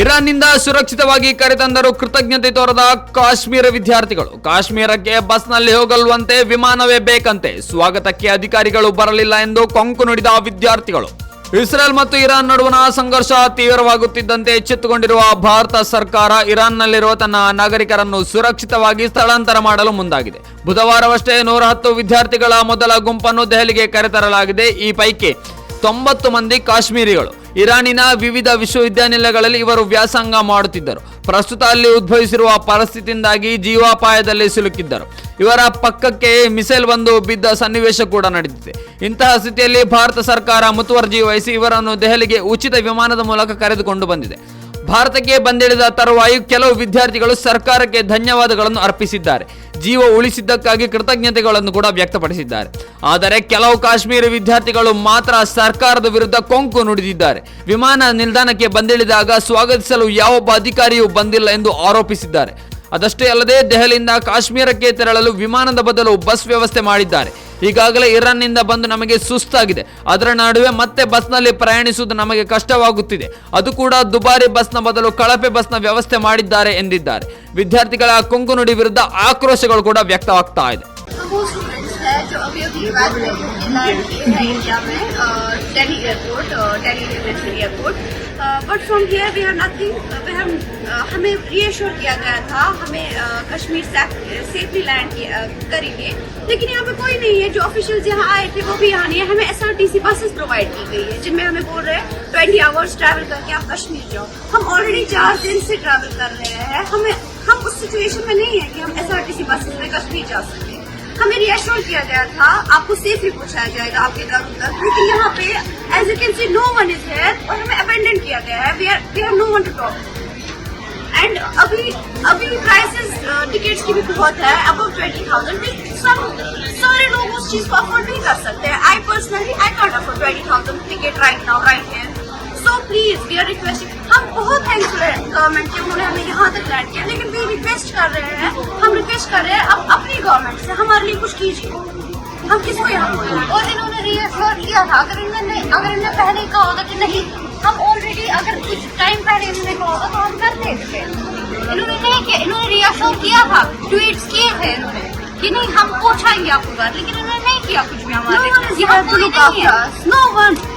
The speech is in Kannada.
ಇರಾನ್ನಿಂದ ಸುರಕ್ಷಿತವಾಗಿ ಕರೆತಂದರು ಕೃತಜ್ಞತೆ ತೋರದ ಕಾಶ್ಮೀರ ವಿದ್ಯಾರ್ಥಿಗಳು. ಕಾಶ್ಮೀರಕ್ಕೆ ಬಸ್ನಲ್ಲಿ ಹೋಗಲ್ವಂತೆ ವಿಮಾನವೇ ಬೇಕಂತೆ. ಸ್ವಾಗತಕ್ಕೆ ಅಧಿಕಾರಿಗಳು ಬರಲಿಲ್ಲ ಎಂದು ಕೊಂಕು ನುಡಿದ ವಿದ್ಯಾರ್ಥಿಗಳು. ಇಸ್ರೇಲ್ ಮತ್ತು ಇರಾನ್ ನಡುವಣ ಸಂಘರ್ಷ ತೀವ್ರವಾಗುತ್ತಿದ್ದಂತೆ ಎಚ್ಚೆತ್ತುಕೊಂಡಿರುವ ಭಾರತ ಸರ್ಕಾರ ಇರಾನ್ನಲ್ಲಿರುವ ತನ್ನ ನಾಗರಿಕರನ್ನು ಸುರಕ್ಷಿತವಾಗಿ ಸ್ಥಳಾಂತರ ಮಾಡಲು ಮುಂದಾಗಿದೆ. ಬುಧವಾರವಷ್ಟೇ ನೂರ ಹತ್ತು ವಿದ್ಯಾರ್ಥಿಗಳ ಮೊದಲ ಗುಂಪನ್ನು ದೆಹಲಿಗೆ ಕರೆತರಲಾಗಿದೆ. ಈ ಪೈಕಿ ತೊಂಬತ್ತು ಮಂದಿ ಕಾಶ್ಮೀರಿಗಳು. ಇರಾನಿನ ವಿವಿಧ ವಿಶ್ವವಿದ್ಯಾನಿಲಯಗಳಲ್ಲಿ ಇವರು ವ್ಯಾಸಂಗ ಮಾಡುತ್ತಿದ್ದರು. ಪ್ರಸ್ತುತ ಅಲ್ಲಿ ಉದ್ಭವಿಸಿರುವ ಪರಿಸ್ಥಿತಿಯಿಂದಾಗಿ ಜೀವಾಪಾಯದಲ್ಲಿ ಸಿಲುಕಿದ್ದರು. ಇವರ ಪಕ್ಕಕ್ಕೆ ಮಿಸೈಲ್ ಬಂದು ಬಿದ್ದ ಸನ್ನಿವೇಶ ಕೂಡ ನಡೆದಿದೆ. ಇಂತಹ ಸ್ಥಿತಿಯಲ್ಲಿ ಭಾರತ ಸರ್ಕಾರ ಮುತುವರ್ಜಿ ವಹಿಸಿ ಇವರನ್ನು ದೆಹಲಿಗೆ ಉಚಿತ ವಿಮಾನದ ಮೂಲಕ ಕರೆದುಕೊಂಡು ಬಂದಿದೆ. ಭಾರತಕ್ಕೆ ಬಂದಿಳಿದ ತರುವಾಯು ಕೆಲವು ವಿದ್ಯಾರ್ಥಿಗಳು ಸರ್ಕಾರಕ್ಕೆ ಧನ್ಯವಾದಗಳನ್ನು ಅರ್ಪಿಸಿದ್ದಾರೆ. ಜೀವ ಉಳಿಸಿದ್ದಕ್ಕಾಗಿ ಕೃತಜ್ಞತೆಗಳನ್ನು ಕೂಡ ವ್ಯಕ್ತಪಡಿಸಿದ್ದಾರೆ. ಆದರೆ ಕೆಲವು ಕಾಶ್ಮೀರಿ ವಿದ್ಯಾರ್ಥಿಗಳು ಮಾತ್ರ ಸರ್ಕಾರದ ವಿರುದ್ಧ ಕೊಂಕು ನುಡಿದಿದ್ದಾರೆ. ವಿಮಾನ ನಿಲ್ದಾಣಕ್ಕೆ ಬಂದಿಳಿದಾಗ ಸ್ವಾಗತಿಸಲು ಯಾವೊಬ್ಬ ಅಧಿಕಾರಿಯೂ ಬಂದಿಲ್ಲ ಎಂದು ಆರೋಪಿಸಿದ್ದಾರೆ. ಅದಷ್ಟೇ ಅಲ್ಲದೆ ದೆಹಲಿಯಿಂದ ಕಾಶ್ಮೀರಕ್ಕೆ ತೆರಳಲು ವಿಮಾನದ ಬದಲು ಬಸ್ ವ್ಯವಸ್ಥೆ ಮಾಡಿದ್ದಾರೆ. ಈಗಾಗಲೇ ಇರಾನ್ನಿಂದ ಬಂದು ನಮಗೆ ಸುಸ್ತಾಗಿದೆ ಅದರ ನಡುವೆ ಮತ್ತೆ ಬಸ್ನಲ್ಲಿ ಪ್ರಯಾಣಿಸುವುದು ನಮಗೆ ಕಷ್ಟವಾಗುತ್ತಿದೆ ಅದು ಕೂಡ ದುಬಾರಿ ಬಸ್ನ ಬದಲು ಕಳಪೆ ಬಸ್ನ ವ್ಯವಸ್ಥೆ ಮಾಡಿದ್ದಾರೆ ಎಂದಿದ್ದಾರೆ ವಿದ್ಯಾರ್ಥಿಗಳ ಕೊಂಕು ನುಡಿ ವಿರುದ್ಧ ಆಕ್ರೋಶಗಳು ಕೂಡ ವ್ಯಕ್ತವಾಗ್ತಾ ಇದೆ तो वो स्टूडेंट्स है जो अभी अभी ग्रेजुएट लैंड किए हैं इंडिया में Delhi airport Delhi international airport But from here we are nothing we हम हमें रीएश्योर किया गया था, हमें कश्मीर सेफली लैंड करेंगे। लेकिन यहाँ पे कोई नहीं है, जो ऑफिशियल्स यहाँ आए थे, वो भी यहाँ नहीं है। हमें S R T C buses provide की गई है, जिनमें हमें बोल रहे हैं ट्वेंटी आवर्स ट्रैवल करके आप कश्मीर जाओ। हम ऑलरेडी चार दिन से ट्रैवल कर रहे हैं। हमें, हम उस सिचुएशन में नहीं है कि हम S R T C buses में कश्मीर जा सकते हमें रिएश्योर किया गया था, आपको सेफली पहुँचाया जाएगा आपके घर तक लेकिन यहाँ पे as you can see no one is here और हमें किया गया है। We are we have no one to talk and अभी अभी प्राइसेस टिकट्स की भी बहुत है अबव ट्वेंटी थाउज़ेंड सब सारे लोग उस चीज़ को अफोर्ड नहीं कर सकते। I personally I can't afford twenty thousand ticket right now right here so please we are requesting हम बहुत थैंकफुल है गवर्नमेंट के, उन्होंने हमें यहाँ तक लैंड किया, लेकिन वी रिक्वेस्ट कर रहे हैं, हम रिक्वेस्ट कर रहे हैं, अब अपनी गवर्नमेंट से हमारे लिए कुछ कीजिए। हम किसको यहाँ और इन्होंने रीअश्योर किया था, अगर इन्होंने अगर इन्होंने पहले ही कहा होता कि नहीं, हम ऑलरेडी अगर कुछ टाइम पहले इन्होंने कहा होता तो हम कर देते इन्होंने नहीं किया इन्होंने रीअश्योर किया था ट्वीट्स किए थे इन्होंने कि नहीं हम पहुंचाएंगे आपको घर लेकिन इन्होंने नहीं किया कुछ भी No one हमारे is यहाँ here to